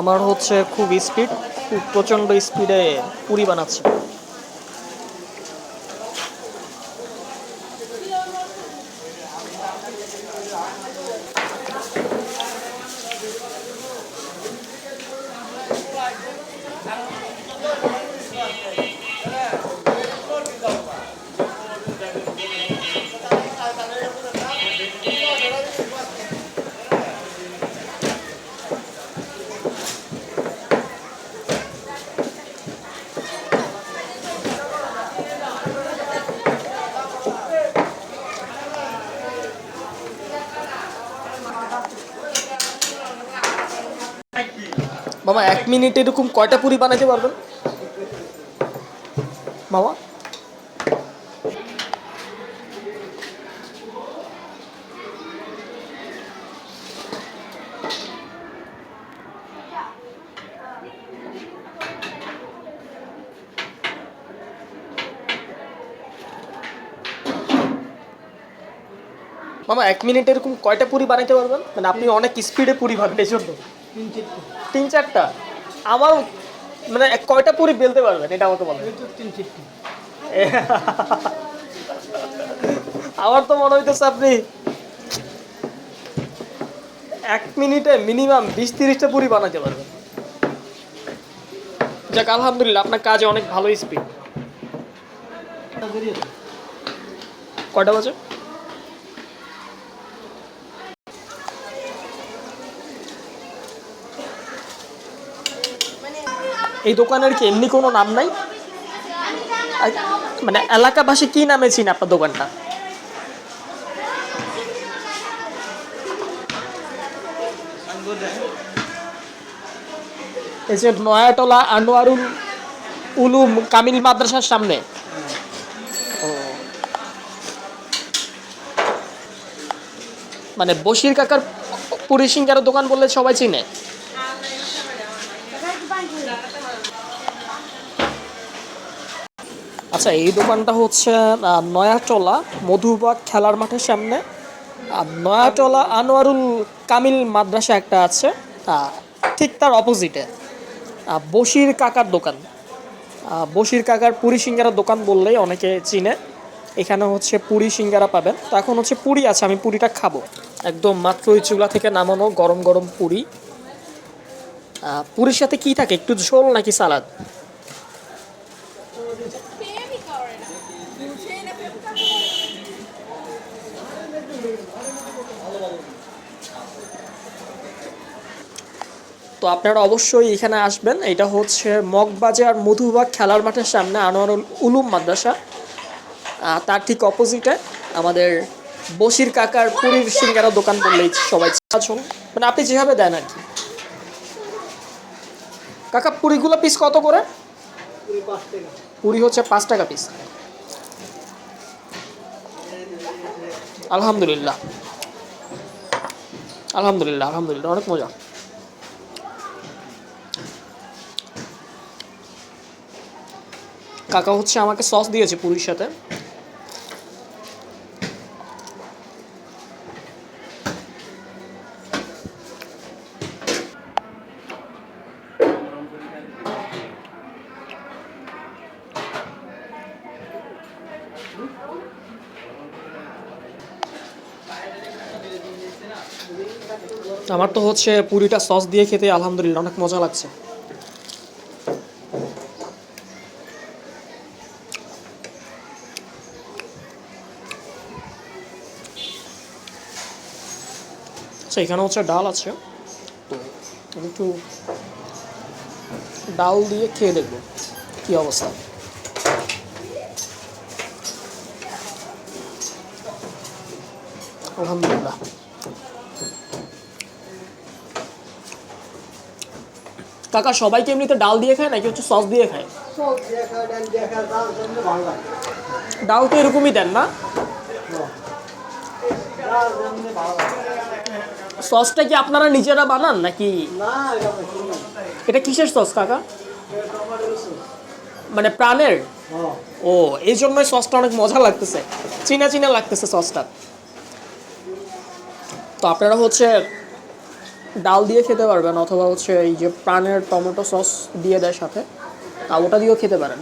আমার হচ্ছে খুব স্পিড খুব প্রচণ্ড স্পিডে পুরি বানাচ্ছে। বাবা এক মিনিটে এরকম কয়টা পুরি বানাতে পারবেন? বাবা মামা এক মিনিটে এরকম কয়টা পুরি বানাতে পারবেন? মানে আপনি অনেক স্পিডে পুরি ভাবেন এই জন্য তিন চারটা? আমার মানে কয়টা পুরি বেলতে পারবেন? এটা আমাকে বলেন। তিন চারটে। আমার তো মনে হইতেছে আপনি এক মিনিটে মিনিমাম বিশ তিরিশটা পুরি বানাতে পারবেন। যাক আলহামদুলিল্লাহ আপনার কাজে অনেক ভালো স্পিড কয়টা বাজে? এই দোকানের কি এমনি কোনো নাম নাই? মানে এলাকাবাসী কি নামে চিন আপনার দোকানটা? এই যে নয়াটলা আনোয়ারুল উলুম কামিল মাদ্রাসার সামনে। মানে বশির কাকার পুরি সিঙ্গারের দোকান বললে সবাই চিনে? আচ্ছা এই দোকানটা হচ্ছে নয়াটলা, মধুবাগ খেলার মাঠের সামনে। আর নয়াটলা আনোয়ারুল কামিল মাদ্রাসা একটা আছে ঠিক তার অপোজিটে বশির কাকার দোকান। বশির কাকার পুরি সিঙ্গারার দোকান বললেই অনেকে চিনে। এখানে হচ্ছে পুরি সিঙ্গারা পাবেন। তো এখন হচ্ছে পুরি আছে, আমি পুরিটা খাব। একদম মাত্র ওই চুলা থেকে নামানো গরম গরম পুরি। পুরির সাথে কি থাকে? একটু ঝোল নাকি সালাদ? তো আপনারা অবশ্যই এখানে আসবেন। এটা হচ্ছে মগবাজার মধুবাগ খেলার মাঠের সামনে আনোয়ারুল উলুম মাদ্রাসা। তার ঠিক অপোজিটে আমাদের বসির কাকার পুরীর সিঙ্গারা দোকান বললেই সবাই মানে আপনি যেভাবে দেন আর কি। কাকা পুরিগুলো পিস কত করে? পুরি হচ্ছে পাঁচ টাকা পিস আলহামদুলিল্লাহ। আলহামদুলিল্লাহ আলহামদুলিল্লাহ অনেক মজা। কাকা হচ্ছে আমাকে সস দিয়েছে পুরীর সাথে। আমার তো হচ্ছে পুরিটা সস দিয়ে খেতে আলহামদুলিল্লাহ অনেক মজা লাগছে। আচ্ছা এখানে হচ্ছে ডাল আছে। তো আমি একটু ডাল দিয়ে খেয়ে দেখব কি অবস্থা। আলহামদুলিল্লাহ। কাকা সবাইকে এমনিতে ডাল দিয়ে খায় নাকি হচ্ছে সস দিয়ে খায়? ডাল তো এরকমই দেন না? সসটা কি আপনারা নিজেরা বানান নাকি? এটা কিসের সস কাকা? মানে প্রাণের? ও, এই জন্যই সসটা অনেক মজা লাগতেছে। চিনা চিনা লাগতেছে সসটা। তো আপনারা হচ্ছে ডাল দিয়ে খেতে পারবেন, অথবা হচ্ছে এই যে প্রাণের টমেটো সস দিয়ে দেয় সাথে, তা ওটা দিয়েও খেতে পারেন।